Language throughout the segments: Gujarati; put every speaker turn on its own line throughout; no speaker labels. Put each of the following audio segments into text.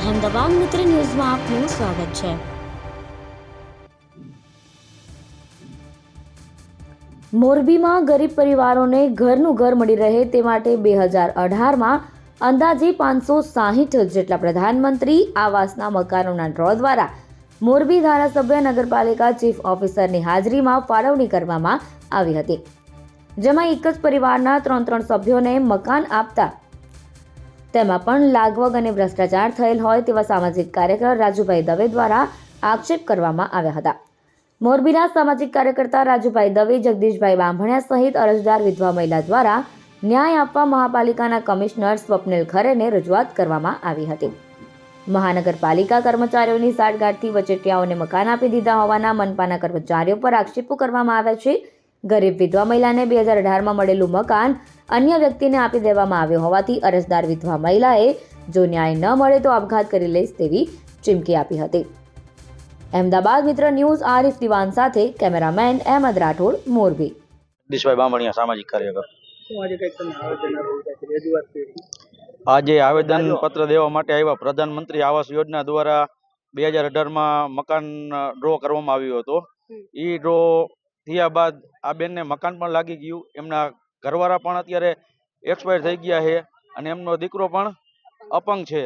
અહેમદાબાદ મિત્ર ન્યૂઝમાં આપનું સ્વાગત છે. મોરબીમાં ગરીબ પરિવારોને ઘરનું ઘર મળી રહે તે માટે બે હજાર અઢારમાં અંદાજે પાંચસો સાહીઠ જેટલા પ્રધાનમંત્રી આવાસના મકાનોના ડ્રો દ્વારા મોરબી ધારાસભ્ય નગરપાલિકા ચીફ ઓફિસરની હાજરીમાં ફાળવણી કરવામાં આવી હતી. જેમાં એક જ પરિવારના ત્રણ ત્રણ સભ્યોને મકાન આપતા તેમાં પણ લાગવગ અને ભ્રષ્ટાચાર થયેલ હોય તેવા સામાજિક કાર્યકર રાજુભાઈ દવે દ્વારા આક્ષેપ કરવામાં આવ્યા હતા. મોરબીના સામાજિક કાર્યકર્તા રાજુભાઈ દવે, જગદીશભાઈ બાંભણિયા સહિત અરજદાર વિધવા મહિલા દ્વારા ન્યાય આપવા મહાપાલિકાના કમિશનર સ્વપ્નિલ ખરેને રજૂઆત કરવામાં આવી હતી. મહાનગરપાલિકા કર્મચારીઓની સાઠગાંઠથી વચેટિયાઓને મકાન આપી દીધા હોવાના મનપાના કર્મચારીઓ પર આક્ષેપો કરવામાં આવ્યા છે. ગરીબ વિધવા મહિલાને બે હજાર અઢારમાં મળેલું મકાન અન્ય વ્યક્તિને આપી દેવામાં આવ્યું હોવાથી અરજદાર વિધવા મહિલાએ જો ન્યાય ન મળે તો આપઘાત કરી લઈશ તેવી ચીમકી આપી હતી. અમદાવાદ મિત્ર ન્યૂઝ આરિફ દિવાન સાથે કેમેરામેન અહેમદ રાઠોડ મોરબી.
દિશભાઈ બામણિયા સામાજિક કાર્યકર.
આવેદન
આજે આવેદન પત્ર દેવા માટે આવ્યા. પ્રધાનમંત્રી આવાસ યોજના દ્વારા બે હજાર અઢારમાં મકાન ડ્રો કરવામાં આવ્યો હતો. એ ડ્રો થયા બાદ આ બેનને મકાન પણ લાગી ગયું. એમના ઘરવાળા પણ અત્યારે એક્સપાયર થઈ ગયા છે અને એમનો દીકરો પણ અપંગ છે.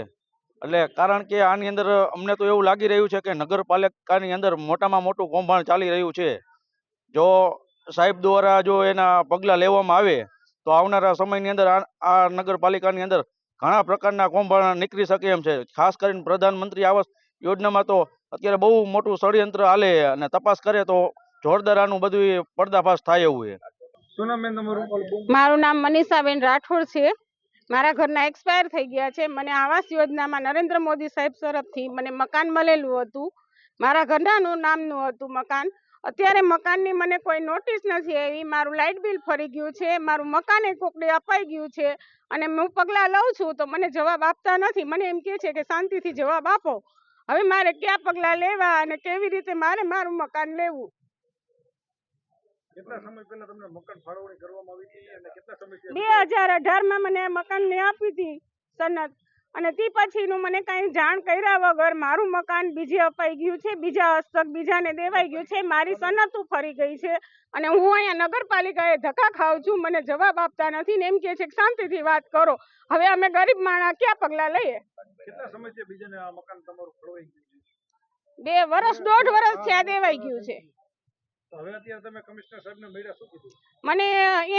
એટલે કારણ કે આની અંદર અમને તો એવું લાગી રહ્યું છે કે નગરપાલિકાની અંદર મોટામાં મોટું કૌભાંડ ચાલી રહ્યું છે. જો સાહેબ દ્વારા જો એના પગલાં લેવામાં આવે, તો આવનારા સમયની અંદર આ નગરપાલિકાની અંદર ઘણા પ્રકારના કૌભાંડ નીકળી શકે એમ છે. ખાસ કરીને પ્રધાનમંત્રી આવાસ યોજનામાં તો અત્યારે બહુ મોટું ષડયંત્ર હાલે અને તપાસ કરે તો જોરદાર આનું બધું પડદાફાશ થાય એવું છે.
શું નામ બેન તમારું?
મારું નામ મનીષાબેન રાઠોડ છે. મારા ઘરના એક્સપાયર થઈ ગયા છે. મને આવાસ યોજનામાં નરેન્દ્ર મોદી સાહેબ તરફથી મને મકાન મળેલું હતું. મારા ઘરનાનું નામનું હતું મકાન. અત્યારે મકાનની મને કોઈ નોટિસ નથી આવી. મારું લાઇટ બિલ ફરી ગયું છે. મારું મકાન એ કોકડે અપાઈ ગયું છે. અને હું પગલાં લઉં છું તો મને જવાબ આપતા નથી. મને એમ કહે છે કે શાંતિથી જવાબ આપો. હવે મારે કયા પગલાં લેવા અને કેવી રીતે મારે મારું મકાન લેવું?
કેટલા સમય પહેલા તમને મકાન ફાળવણી કરવામાં આવી હતી અને કેટલા સમય
બે હજાર અઢારમાં મને મકાન ને આપી હતી સનત અને તે પછીનું મને કાંઈ જાણ કર્યા વગર મારું મકાન બીજે અપાઈ ગયું છે બીજા હસ્તક બીજાને દેવાઈ ગયું છે મારી સનતું ફરી ગઈ છે. અને હું અહીંયા નગરપાલિકાએ ધક્કા ખાઉં છું મને જવાબ આપતા નથી ને એમ કહે છે કે શાંતિથી વાત કરો. હવે અમે ગરીબ માણસ ક્યાં પગલાં લઈએ?
કેટલા સમયથી બીજાને આ મકાન તમારું ફળવાઈ ગયું
બે વર્ષ દોઢ વર્ષ ત્યાં દેવાઈ ગયું છે. મને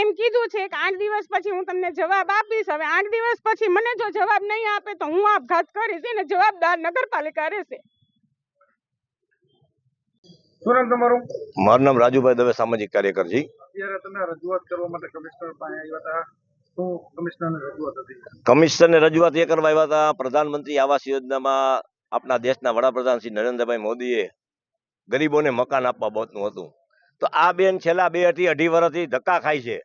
એમ કીધું છે કે આઠ દિવસ પછી હું તમને જવાબ આપીશ. હવે આઠ દિવસ પછી મને જો જવાબ નહીં આપે તો હું આપઘાત કરીશ. એને જવાબદાર નગરપાલિકા રહેશે.
શું તમારું?
મારું નામ રાજુભાઈ દવે સામાજિક કાર્યકર છે
અત્યારે તમે રજૂઆત કરવા માટે કમિશનર પાસે આવ્યા હતા. કમિશનરને રજૂઆત
એ કરવા આવ્યા હતા પ્રધાનમંત્રી આવાસ યોજનામાં આપણા દેશના વડાપ્રધાન શ્રી નરેન્દ્રભાઈ મોદીએ ગરીબોને મકાન આપવા બાબતનું હતું. તો આ બેન છેલ્લા બેથી અઢી વર્ષથી ધક્કા ખાય છે.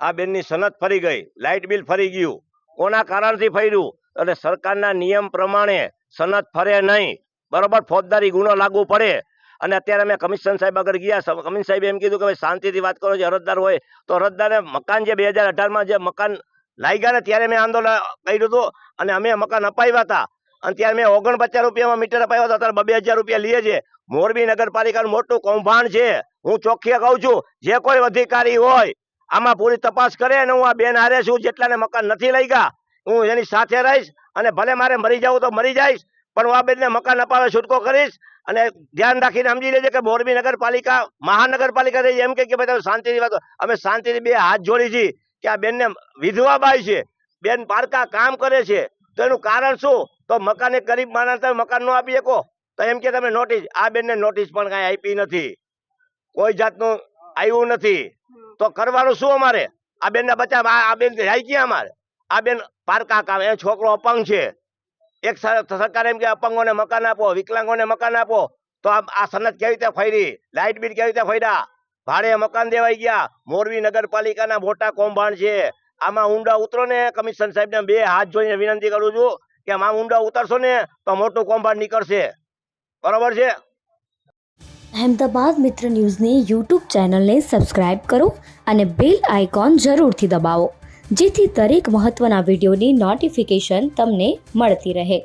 આ બેનની સનત ફરી ગઈ. લાઇટ બિલ ફરી ગયું. કોના કારણથી ફર્યું? એટલે સરકારના નિયમ પ્રમાણે સનત ફરે નહીં. બરોબર, ફોજદારી ગુનો લાગુ પડે. અને અત્યારે અમે કમિશન સાહેબ આગળ ગયા. કમિશન સાહેબે એમ કીધું કે ભાઈ, શાંતિથી વાત કરો, જે અરજદાર હોય તો અરજદારને મકાન જે બે હજાર અઢારમાં જે મકાન લાગ્યા ને ત્યારે મેં આંદોલન કર્યું હતું. અને અમે મકાન અપાવ્યા હતા. અને ત્યારે મેં ઓગણપચાસ રૂપિયામાં મીટર અપાયો હતો. અત્યારે બે હજાર રૂપિયા લઈએ છે. મોરબી નગરપાલિકાનું મોટું કૌભાંડ છે. હું ચોખ્ખી કહું છું, જે કોઈ અધિકારી હોય, આમાં પૂરી તપાસ કરે અને હું આ બેન હારે છું, જેટલાને મકાન નથી લઈ ગયા હું એની સાથે રહીશ અને ભલે મારે મરી જાવું તો મરી જઈશ, પણ હું આ બેનને મકાન અપાવે છૂટકો કરીશ અને ધ્યાન રાખીને સમજી લેજે કે મોરબી નગરપાલિકા, મહાનગરપાલિકા થઈ એમ કે ભાઈ તમે શાંતિની વાત અમે શાંતિથી બે હાથ જોડી છીએ કે આ બેનને વિધવા બાઈ છે. બેન પારકા કામ કરે છે. તો એનું કારણ શું? તો મકાન એક ગરીબ માણસ મકાન નો આપી શકો. તો એમ કે તમે નોટિસ આ બેનને નોટિસ પણ કાંઈ આપી નથી. કોઈ જાતનું આવ્યું નથી. તો કરવાનું શું અમારે? આ બેનના બચ્ચા આ બેન જાય ક્યાં અમારે? આ બેન પારકા કામ એ છોકરો અપંગ છે. એક સર- સરકાર એમ કે અપંગોને મકાન આપો, વિકલાંગોને મકાન આપો. તો આ સનત કેવી રીતે ફરી? લાઇટ બિલ કેવી રીતે ફર્યા? ભાડે મકાન દેવાઈ ગયા. મોરબી નગરપાલિકાના મોટા કૌભાંડ છે. આમાં ઊંડા ઉતરો ને કમિશનર સાહેબને બે હાથ જોઈને વિનંતી કરું છું. કે આમાં ઊંડા ઉતરશો ને તો મોટું કૌભાંડ નીકળશે. બરોબર છે?
અહેમદાબાદ મિત્ર ન્યૂઝની યુટ્યુબ ચેનલને સબસ્ક્રાઇબ કરો અને બેલ આઇકોન જરૂરથી દબાવો, જેથી દરેક મહત્ત્વના વિડીયોની નોટિફિકેશન તમને મળતી રહે.